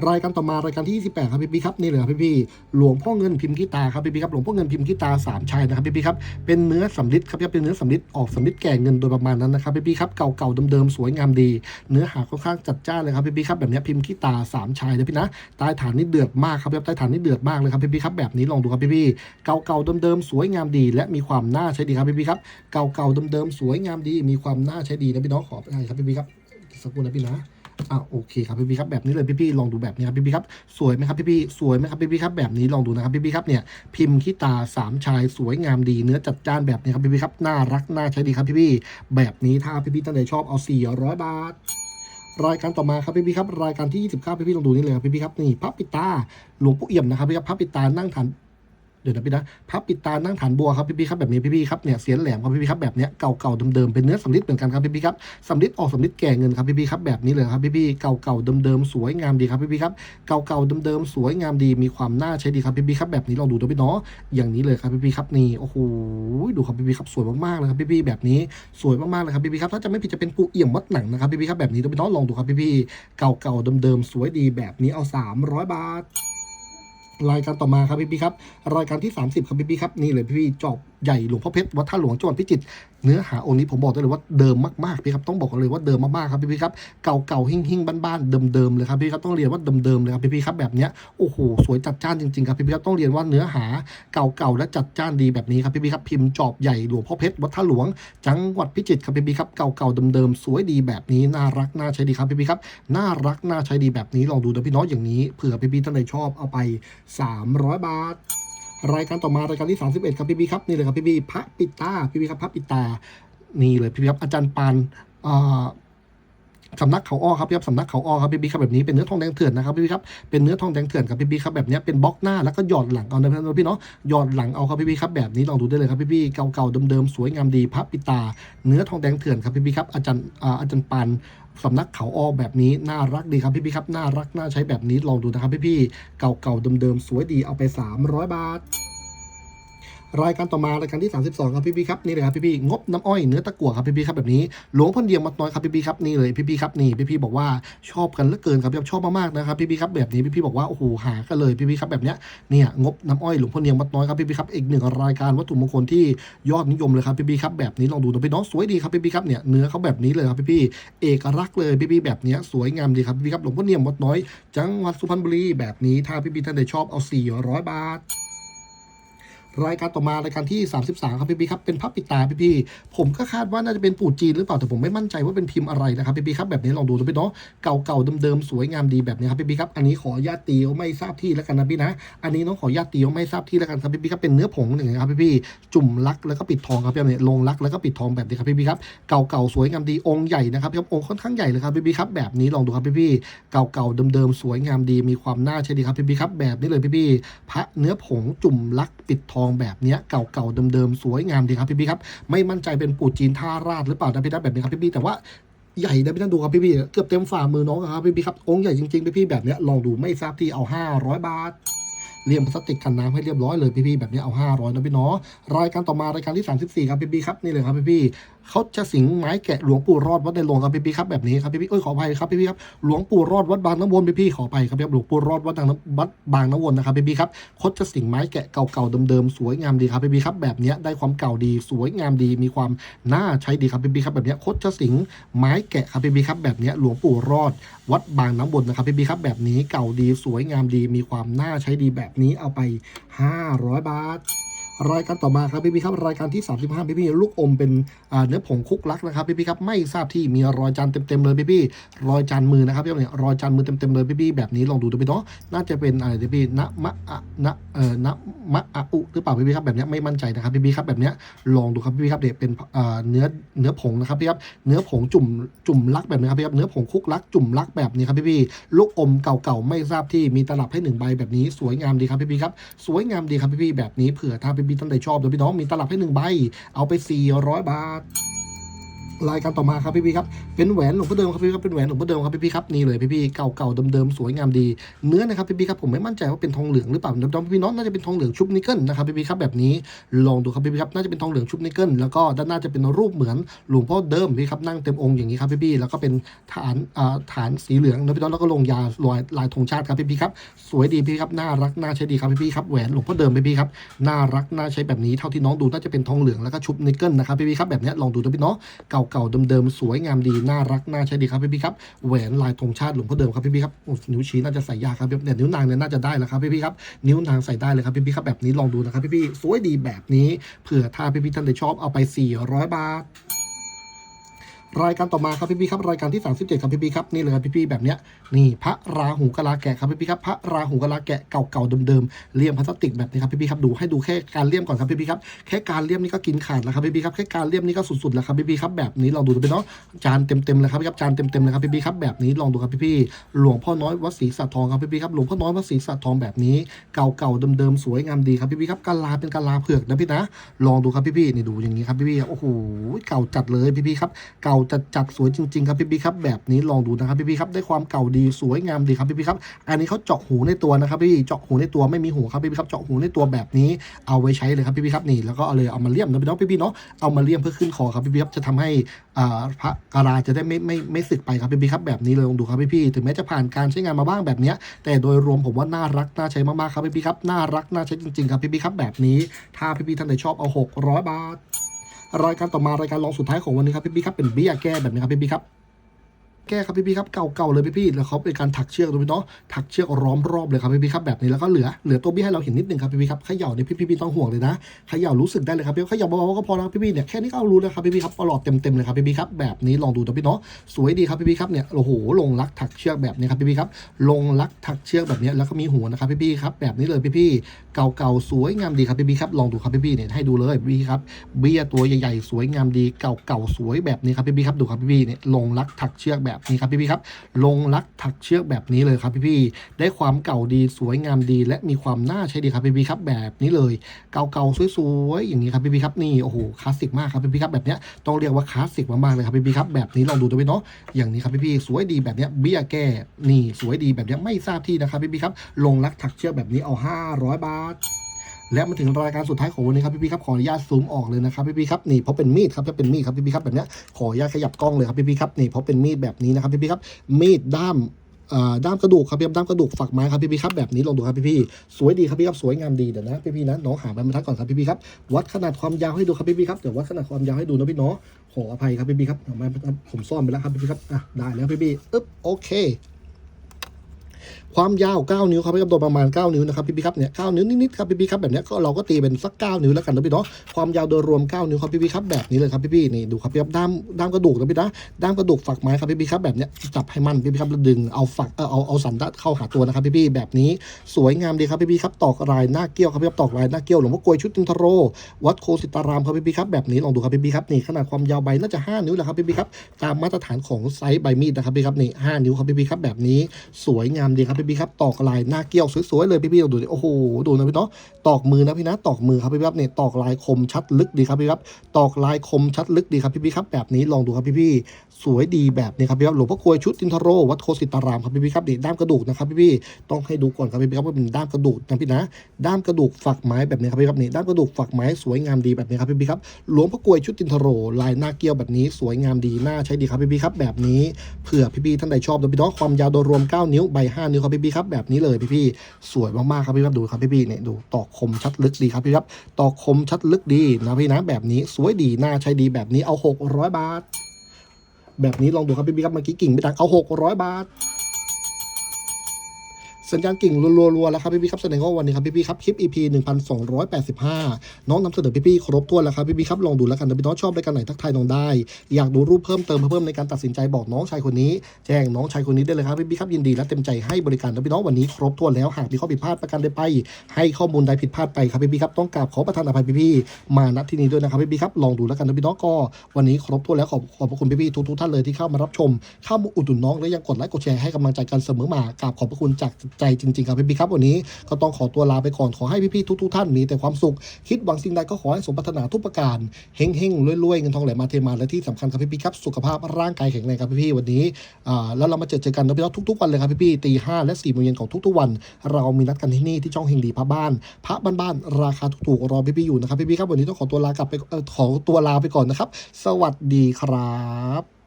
รายการต่อมารายการที่ 28 ครับพี่พี่ครับนี่เลยครับพี่พี่หลวงพ่อเงินพิมพ์กีตาครับพี่พี่ครับหลวงพ่อเงินพิมพ์กีตาสามชัยนะครับพี่พี่ครับเป็นเนื้อสำลิดครับพี่เป็นเนื้อสำลิดออกสำลิดแก่เงินโดยประมาณนั้นนะครับพี่พี่ครับเก่าๆเดิมๆสวยงามดี เนื้อหาค่อนข้างจัดจ้านเลยครับพี่พี่ครับแบบนี้พิมพ์กีตาสามชัยนะพี่นะใต้ฐานนี่เดือดมากครับพี่ครับใต้ฐานนี่เดือดมากเลยครับพี่พี่ครับแบบนี้ลองดูครับพี่พี่เก่าๆเดิมๆสวยงามดี และมีความน่าใช้ดีครับพี่พี่ครับเก่าๆเดิมๆสวยงามดี มีความน่าใช้ดีนะพี่น้องขอไปครับพี่พี่ครับสักครู่นะพี่นะ อ่าโอเคครับพี่พี่ครับแบบนี้เลยพี่พี่ลองดูแบบนี้ครับพี่พี่ครับสวยไหมครับพี่พี่สวยไหมครับพี่พี่ครับแบบนี้ลองดูนะครับพี่พี่ครับเนี่ยพิมพ์ขี้ตาสามชายสวยงามดีเนื้อจัดจ้านแบบนี้ครับพี่พี่ครับน่ารักน่าใช้ดีครับพี่พี่แบบนี้ถ้าพี่พี่ท่านใดชอบเอา400 บาทรายการต่อมาครับพี่พี่ครับรายการที่ 29พี่พี่ลองดูนี่เลยครับพี่พี่ครับนี่พระปิตาหลวงปู่เอี่ยมนะครับพี่ครับพระปิตานั่งฐาน เดี๋ยวนะพี่นะพับปิดตานั่งฐานบัวครับพี่พี่ครับแบบนี้พี่พี่ครับเนี่ยเสียนแหลมครับพี่พี่ครับแบบเนี้ยเก่าๆเดิมๆเป็นเนื้อสำลิดเหมือนกันครับพี่พี่ครับสำลิดออกสำลิดแก่เงินครับพี่พี่ครับแบบนี้เลยครับพี่พี่เก่าๆเดิมๆสวยงามดีครับพี่พี่ครับเก่าๆเดิมๆสวยงามดีมีความน่าใช้ดีครับพี่พี่ครับแบบนี้ลองดูตัวพี่เนาะอย่างนี้เลยครับพี่พี่ครับนี่โอ้โหดูครับพี่พี่ครับสวยมากๆเลยครับพี่พี่แบบนี้สวยมากๆเลยครับพี่พี่ครับถ้าจะไม่ผิดจะเป็นปูเอี่ยมวัดหนังนะครับพี่พี่ครับแบบนี้ตัวพี่เนาะลองดูครับพี่พี่เก่าๆเดิมๆสวยดีแบบนี้เอา 300 บาท รายการต่อมาครับพี่พี่ครับ รายการที่ 30 ครับพี่พี่ครับ นี่เลยพี่พี่จอบใหญ่หลวงพ่อเพชรวัดท่าหลวงจังหวัดพิจิตร เนื้อหาองค์นี้ผมบอกได้เลยว่าเดิมมากๆพี่ครับต้องบอกเลยว่าเดิมมากๆครับพี่พี่ครับเก่าๆหิ่งๆบ้านๆเดิมๆเลยครับพี่ครับต้องเรียนว่าเดิมๆเลยครับพี่พี่ครับแบบเนี้ยโอ้โหสวยจัดจ้านจริงๆครับพี่พี่ครับต้องเรียนว่าเนื้อหาเก่าๆและจัดจ้านดีแบบนี้ครับพี่พี่ครับพิมพ์จอบใหญ่หลวงพ่อเพชรวัดท่าหลวง จังหวัดพิจิตรครับพี่พี่ครับเก่าๆเดิมๆสวยดีแบบนี้น่ารักน่าใช้ดีครับพี่พี่ครับน่ารักน่าใช้ดีแบบนี้ลองดูนะพี่น้องอย่างนี้เผื่อพี่พี่ท่านใดชอบเอาไป 300 บาท รายการต่อมารายการที่ 31 ครับพี่พี่ครับนี่เลยครับพี่พี่พระปิตาพี่พี่ครับพระปิตานี่เลยพี่พี่ครับอาจารย์ปานสำนักเขาอ้อครับพี่ครับสำนักเขาอ้อครับพี่พี่ครับแบบนี้เป็นเนื้อทองแดงเถื่อนนะครับพี่พี่ครับเป็นเนื้อทองแดงเถื่อนครับพี่พี่ครับแบบนี้เป็นบล็อกหน้าแล้วก็หยอดหลังเอานะพี่เนาะหยอดหลังเอาครับพี่พี่ครับแบบนี้ลองดูได้เลยครับพี่พี่เก่าๆเดิมๆสวยงามดีพระปิตา เนื้อทองแดงเถื่อนครับพี่พี่ครับอาจารย์อาจารย์ปาน สำนักเขาออแบบนี้น่ารักดีครับพี่พี่ครับน่ารักน่าใช้แบบนี้ลองดูนะครับพี่พี่เก่าๆเดิมๆสวยดีเอาไป 300 บาท รายการต่อมารายการที่ 32ครับพี่พี่ครับนี่เลยครับพี่พี่งบน้ำอ้อยเนื้อตะกั่วครับพี่พี่ครับแบบนี้หลวงพ่อเดียมมัดน้อยครับพี่พี่ครับนี่เลยพี่พี่ครับนี่พี่พี่บอกว่าชอบกันเหลือเกินครับชอบมากๆนะครับพี่พี่ครับแบบนี้พี่พี่บอกว่าโอ้โหหากันเลยพี่พี่ครับแบบเนี้ยเนี่ยงบน้ำอ้อยหลวงพ่อเดียมมัดน้อยครับพี่พี่ครับอีกหนึ่งรายการวัตถุมงคลที่ยอดนิยมเลยครับพี่พี่ครับแบบนี้ลองดูนะพี่น้องสวยดีครับพี่พี่ครับเนี่ยเนื้อเขาแบบนี้เลยครับพี่พี่เอกลักษณ์เลยพี่พี่แบบเนี้ยสวยงามดีครับพี่พี่ครับหลวงพ่อเดียมมัดน้อย จังหวัดสุพรรณบุรีแบบนี้ถ้าพี่พี่ท่านใดชอบเอา 400 บาท รายการต่อมารายการที่ 33 ครับพี่พี่ครับเป็นพับปิดตาพี่พี่ผมก็คาดว่าน่าจะเป็นปู่จีนหรือเปล่าแต่ผมไม่มั่นใจว่าเป็นพิมพ์อะไรนะครับพี่พี่ครับแบบนี้ลองดูนะพี่เนาะเก่าๆเดิมๆสวยงามดีแบบนี้ครับพี่พี่ครับอันนี้ขอญาตตีว่าไม่ทราบที่แล้วกันนะพี่นะอันนี้น้องขอญาตตีว่าไม่ทราบที่แล้วกันครับพี่พี่ครับเป็นเนื้อผงหนึ่งนะครับพี่พี่จุ่มลักแล้วก็ปิดทองครับพี่เนี่ยลงลักแล้วก็ปิดทองแบบนี้ครับพี่พี่ครับเก่าๆสวยงามดีองค์ใหญ่นะครับพี่ครับองค์ค่อนข้างใหญ่เลยครับพี่พี่ครับแบบนี้ลองดูครับพี่พีเก่าๆเดิมๆสวยงามดีมีความน่าใช้ดีครับพี่พีครับแบบนี้เลยพี่พีพระเนื้อผงจุ่มลักปิดทององแบบเนี้ยเก่าๆเดิมๆสวยงามดีครับพี่พี่ครับไม่มั่นใจเป็นปูจีนท่าราชหรือเปล่านะพี่นะแบบนี้ครับพี่พี่แต่ว่าใหญ่นะพี่ท่านดูครับพี่พี่เกือบเต็มฝ่ามือน้องครับพี่พี่ครับองค์ใหญ่จริงๆพี่พี่แบบเนี้ยลองดูไม่ทราบที่เอา 500 บาทเลี่ยมพลาสติกกันน้ำให้เรียบร้อยเลยพี่ๆแบบนี้เอา 500นะพี่เนาะรายการต่อมารายการที่ 34 ครับพี่ๆครับนี่เลยครับพี่ๆเขาจะสิงไม้แกะหลวงปู่รอดวัดในหลวงครับพี่ๆครับแบบนี้ครับพี่ๆเอ้ยขออภัยครับพี่ๆครับหลวงปู่รอดวัดบางน้ำวนพี่ๆขออภัยครับพี่ครับหลวงปู่รอดวัดบางน้ำวัดบางน้ำวนนะครับพี่ๆครับเขาจะสิงไม้แกะเก่าๆเดิมๆสวยงามดีครับพี่ๆครับแบบนี้ได้ความเก่าดีสวยงามดีมีความน่าใช้ดีครับพี่ๆครับแบบนี้ยโคตรสิงไม้แกะครับพี่ๆครับแบบนี้หลวงปู่รอดวัดบางน้ำวนนะครับพี่ๆครับแบบนี้เก่าดีสวยงามดีมีความน่าใช้ดีแบบนี้เอาไป 500 บาท รายการต่อมาครับพี่พี่ครับรายการที่ 35 พี่พี่ลูกอมเป็นเนื้อผงคุกลักนะครับพี่พี่ครับไม่ทราบที่มีรอยจานเต็มๆเลยพี่พี่รอยจานมือนะครับพี่เนี่ยรอยจานมือเต็มๆเลยพี่พี่แบบนี้ลองดูดูพี่เนาะน่าจะเป็นอะไรพี่พี่นะมะอะนะเอ่อนะมะอะอุหรือเปล่าพี่พี่ครับแบบนี้ไม่มั่นใจนะครับพี่พี่ครับแบบนี้ลองดูครับพี่พี่ครับเดี๋ยวเป็นเนื้อเนื้อผงนะครับพี่ครับเนื้อผงจุ่มจุ่มลักแบบนี้ครับพี่ครับเนื้อผงคุกลักจุ่มลักแบบนี้ครับพี่พี่ลูกอมเก่าๆไม่ทราบที่มีตลับให้หนึ่งใบแบบนี้สวยงามดีครับพี่พี่ครับสวยงามดีครับพี่ๆแบบนี้เผื่อถ้าพี่ๆท่านใดชอบเดี๋ยวพี่น้องมีตลับให้หนึ่งใบ เอาไป 400 บาท รายการต่อมาครับพี่ๆครับเป็นแหวนหลวงพ่อเดิมครับพี่ครับเป็นแหวนหลวงพ่อเดิมครับพี่ๆครับนี่เลยพี่ๆเก่าๆเดิมๆสวยงามดีเนื้อนะครับพี่ๆครับผมไม่มั่นใจว่าเป็นทองเหลืองหรือเปล่าน้องพี่น้องน่าจะเป็นทองเหลืองชุบนิกเกิลนะครับพี่ๆครับแบบนี้ลองดูครับพี่ๆครับน่าจะเป็นทองเหลืองชุบนิกเกิลแล้วก็ด้านหน้าจะเป็นรูปเหมือนหลวงพ่อเดิมพี่ครับนั่งเต็มองค์อย่างนี้ครับพี่ๆแล้วก็เป็นฐานอ่าฐานสีเหลืองนะพี่น้องแล้วก็ลงยาลายลายธงชาติครับพี่ๆครับสวยดีพี่ครับน่ารักน่าใช้ดีครับพี่ๆครับแหวนหลวงพ่อเดิมพี่ๆครับน่ารักน่าใช้แบบนี้เท่าที่น้องดูน่าจะเป็นทองเหลืองแล้วก็ชุบนิกเกิลนะครับพี่ๆครับแบบนี้ลองดูนะพี่เนาเก่าๆเดิมๆสวยงามดีน่ารักน่าใช้ดีครับพี่พี่ครับแหวนลายธงชาติหลวงพ่อเดิมครับพี่พี่ครับนิ้วชี้น่าจะใส่ยากครับเนี่ยนิ้วนางเนี่ยน่าจะได้แล้วครับพี่พี่ครับนิ้วนางใส่ได้เลยครับพี่พี่ครับแบบนี้ลองดูนะครับพี่พี่สวยดีแบบนี้เผื่อถ้าพี่พี่ท่านใดชอบเอาไป 400 บาท รายการต่อมาครับพี่ๆครับรายการที่ 37ครับพี่ๆครับนี่เลยครับพี่ๆแบบเนี้ยนี่พระราหูกะลาแกะครับพี่ๆครับพระราหูกะลาแกะเก่าๆเดิมๆเลี่ยมพลาสติกแบบนี้ครับพี่ๆครับดูให้ดูแค่การเลี่ยมก่อนครับพี่ๆครับแค่การเลี่ยมนี่ก็กินขาดแล้วครับพี่ๆครับแค่การเลี่ยมนี่ก็สุดๆแล้วครับพี่ๆครับแบบนี้ลองดูดูไปเนาะจานเต็มๆเลยครับพี่ครับจานเต็มๆเลยครับพี่ๆครับแบบนี้ลองดูครับพี่ๆหลวงพ่อน้อยวัดศรีสัตทองครับพี่ๆครับหลวงพ่อน้อยวัดศรีสัตทองแบบนี้เก่าๆเดิมๆสวยงามดีครับพี่ๆครับกะลาเป็นกะลาเผือกนะพี่นะลองดูครับพี่ๆนี่ดูอย่างนี้ครับพี่ๆโอ้โหเก่าจัดเลยพี่ๆครับเก่าจัดจัดสวยจริงๆครับพี่พี่ครับแบบนี้ลองดูนะครับพี่พี่ครับได้ความเก่าดีสวยงามดีครับพี่พี่ครับ อันนี้เขาเจาะหูในตัวนะครับพี่เจาะหูในตัวไม่มีหูครับพี่พี่ครับเจาะหูในตัวแบบนี้เอาไว้ใช้เลยครับพี่พี่ครับนี่แล้วก็เอาเลยเอามาเลี่ยมนะพี่น้องพี่พี่เนาะเอามาเลี่ยมเพื่อขึ้นคอครับพี่พี่ครับจะทำให้พระกราจะได้ไม่ไม่ไม่สึกไปครับพี่พี่ครับแบบนี้เลยลองดูครับพี่พี่ถึงแม้จะผ่านการใช้งานมาบ้างแบบนี้แต่โดยรวมผมว่าน่ารักน่าใช้มากๆครับพี่พี่ครับน่ารักน่าใช้จริงๆครับพี่พี่ครับแบบนี้ถ้าพี่พี่ท่านใดชอบเอา 600 บาท รายการต่อมารายการรองสุดท้ายของวันนี้ครับพี่บีครับเป็นเบี้ยแก้แบบนี้ครับพี่บีครับ แก้ครับพี่พี่ครับเก่าๆเลยพี่พี่แล้วเขาเป็นการถักเชือกดูพี่เนาะถักเชือกล้อมรอบเลยครับพี่พี่ครับแบบนี้แล้วก็เหลือเหลือตัวบี้ให้เราเห็นนิดนึงครับพี่พี่ครับเขย่าเนี่ยพี่พี่ต้องห่วงเลยนะเขย่ารู้สึกได้เลยครับพี่เขย่าเบาๆก็พอแล้วพี่พี่เนี่ยแค่นี้ก็รู้แล้วครับพี่พี่ครับปลอดเต็มๆเลยครับพี่พี่ครับแบบนี้ลองดูนะพี่เนาะสวยดีครับพี่พี่ครับเนี่ยโอ้โหลงรักถักเชือกแบบนี้ครับพี่พี่ครับลงรักถักเชือกแบบนี้แล้วก็มีหัวนะครับพี่พี่ครับแบบนี้เลยพี่พี่เก่าๆสวยงามดีครับพี่พี่ครับลองดูครับพี่พี่เนี่ยให้ดูเลยพี่ครับเบี้ยตัวใหญ่ๆสวยงามดีเก่าๆสวยแบบนี้ครับพี่พี่ครับดูครับพี่พี่เนี่ยลงรักถักเชือกแบบนี้ครับพี่พี่ครับ ลงรักถักเชือกแบบนี้เลยครับพี่พี่ๆได้ความเก่าดีสวยงามดี และมีความน่าใช้ดีครับพี่พี่ๆครับ แบบนี้เลย เก่าๆสวยๆอย่างนี้ครับพี่พี่ๆครับนี่โอ้โหคลาสสิกมากครับพี่พี่ๆครับแบบเนี้ยต้องเรียกว่าคลาสสิกมากๆเลยครับพี่พี่ๆครับแบบนี้ลองดูตัวพี่เนาะอย่างนี้ครับพี่พี่ๆสวยดีแบบเนี้ยเบี้ยแก้นี่สวยดีแบบเนี้ยไม่ทราบที่นะครับพี่พี่ๆครับ ลงรักถักเชือกแบบนี้เอา 500 บาท และมาถึงรายการสุดท้ายของวันนี้ครับพี่พี่ครับขออนุญาตซูมออกเลยนะครับพี่พี่ครับนี่เพราะเป็นมีดครับถ้าเป็นมีดครับพี่พี่ครับแบบนี้ขออนุญาตขยับกล้องเลยครับพี่พี่ครับนี่เพราะเป็นมีดแบบนี้นะครับพี่พี่ครับมีดด้ามอ่อด้ามกระดูกครับพี่ด้ามกระดูกฝักไม้ครับพี่พี่ครับแบบนี้ลองดูครับพี่พี่สวยดีครับพี่ครับสวยงามดีเดี๋ยวนะพี่พี่นะน้องหาใบบรรทัดก่อนครับพี่พี่ครับวัดขนาดความยาวให้ดูครับพี่พี่ครับเดี๋ยววัดขนาดความยาวให้ดูนะพี่เนาะขออภัยครับพี่พี่ครับเอาไม้บรรทัดผมซ่อนไปแล้วครับพี่พี่ครับอะได้แล้วพี่พี่อึ๊บโอเค ความยาว 9 นิ้วครับพี่ครับโดยประมาณ 9 นิ้วนะครับพี่พี่ครับเนี่ย9นิ้วนิดๆครับพี่พี่ครับแบบเนี้ยก็เราก็ตีเป็นสัก 9 นิ้วแล้วกันนะพี่เนาะความยาวโดยรวม 9 นิ้วครับพี่พี่ครับแบบนี้เลยครับพี่พี่นี่ดูครับพี่ครับด้ามด้ามกระดูกนะพี่นะด้ามกระดูกฝักไม้ครับพี่พี่ครับแบบเนี้ยจับให้มันพี่พี่ครับแล้วดึงเอาฝักเออเอาเอาสันด้านเข้าหาตัวนะครับพี่พี่แบบนี้สวยงามดีครับพี่พี่ครับตอกลายหน้าเกี้ยวครับพี่ครับตอกลายหน้าเกี้ยวหลวงพ่อกลวยชุดจินทโร วัดโคสิตารามครับพี่พี่ครับแบบนี้ลองดูครับพี่พี่ครับนี่ขนาดความยาวใบน่าจะ 5 นิ้วแหละครับพี่พี่ครับตามมาตรฐานของไซส์ใบมีดนะครับพี่ครับนี่5นิ้วครับพี่พี่ครับแบบนี้สวยงามดีครับพี่พี่ครับตอกลายหน้าเกี้ยวสวยๆเลยพี่พี่ดูดิโอ้โหดูนะพี่เนาะตอกมือนะพี่นะตอกมือครับพี่พี่ครับเนี่ตอกลายคมชัดลึกดีครับพี่ครับตอกลายคมชัดลึกดีครับพี่พี่ครับแบบนี้ลองดูครับพี่พี่สวยดีแบบนี้ครับพี่ครับหลวงพ่อกลวยชุดจินทโรวัดโคสิตารามครับพี่พี่ครับนี่ด้ามกระดูกนะครับพี่พี่ต้องให้ดูก่อนครับพี่พี่ครับว่าเป็นด้ามกระดูกนะพี่นะด้ามกระดูกฝักไม้แบบนี้ครับพี่ครับนี่ด้ามกระดูกฝักไม้สวยงามดีแบบนี้ครับพี่พี่ครับหลวงพ่อกลวยชุดจินทโรลายหน้าเกี้ยวแบบนี้สวยงามดีน่าใช้ดีครับพี่พี่ครับแบบนี้เผื่อพี่พี่ท่านใดชอบนะพี่เนาะความยาวโดยรวม 9 นิ้วใบ5นิ้วครับพี่พี่ครับแบบนี้เลยพี่พี่สวยมากๆครับพี่ครับดูครับพี่พี่เนี่ยดูตอกคมชัดลึกดีครับพี่ครับตอกคมชัดลึกดีนะพี่นะแบบนี้สวยดีน่าใช้ดีแบบนี้เอา 600 บาท แบบนี้ลองดูครับพี่พี่ครับเมื่อกี้กิ่งไม่ดังเอา 600 บาท สัญญาณกิ่งรัวๆแล้วครับพี่พี่ครับแสดงว่าวันนี้ครับพี่พี่ครับคลิป EP 1285 น้องนำเสนอพี่พี่ครบถ้วนแล้วครับพี่พี่ครับลองดูแล้วกันนะพี่น้องชอบรายการไหนทักทายน้องได้ อยากดูรูปเพิ่มเติมเพิ่มในการตัดสินใจบอกน้องชายคนนี้ แจ้งน้องชายคนนี้ได้เลยครับพี่พี่ครับยินดีและเต็มใจให้บริการนะพี่น้องวันนี้ครบถ้วนแล้วหากมีข้อผิดพลาดประการใดไป ให้ข้อมูลใดผิดพลาดไปครับพี่พี่ครับต้องกราบขอประทานอภัยพี่พี่มาณที่นี้ด้วยนะครับพี่พี่ครับลองดูแล้วกันนะพี่น้องก็วันนี้ครบถ้วนแล้วขอบขอบพระคุณพี่พี่ทุกๆท่านเลยที่เข้ามารับชมเข้ามาอุดหนุนน้องและยังกดไลค์กดแชร์ให้กำลังใจกันเสมอมากราบขอบพระคุณจากใจจริงๆครับพี่พี่ครับวันนี้ก็ต้องขอตัวลาไปก่อนขอให้พี่พี่ทุกๆท่านมีแต่ความสุข คิดหวังสิ่งใดก็ขอให้สมปรารถนาทุกประการเฮงเฮงๆรวยๆเงินทองไหลมาเทมาและที่สำคัญครับพี่พี่ครับสุขภาพร่างกายแข็งแรงครับพี่พี่วันนี้อ่าแล้วเรามาเจอเจอกันนะพี่น้องทุกๆวันเลยครับพี่พี่ตีห้าและสี่โมงเย็นของทุกๆวัน เรามีนัดกันที่นี่ที่ช่องเฮงดีพระบ้าน พระบ้านๆราคาถูกๆรอพี่พี่ๆอยู่นะครับพี่พี่ๆครับวันนี้ต้องขอตัวลากลับไปขอตัวลาไปก่อนนะครับ สวัสดีครับ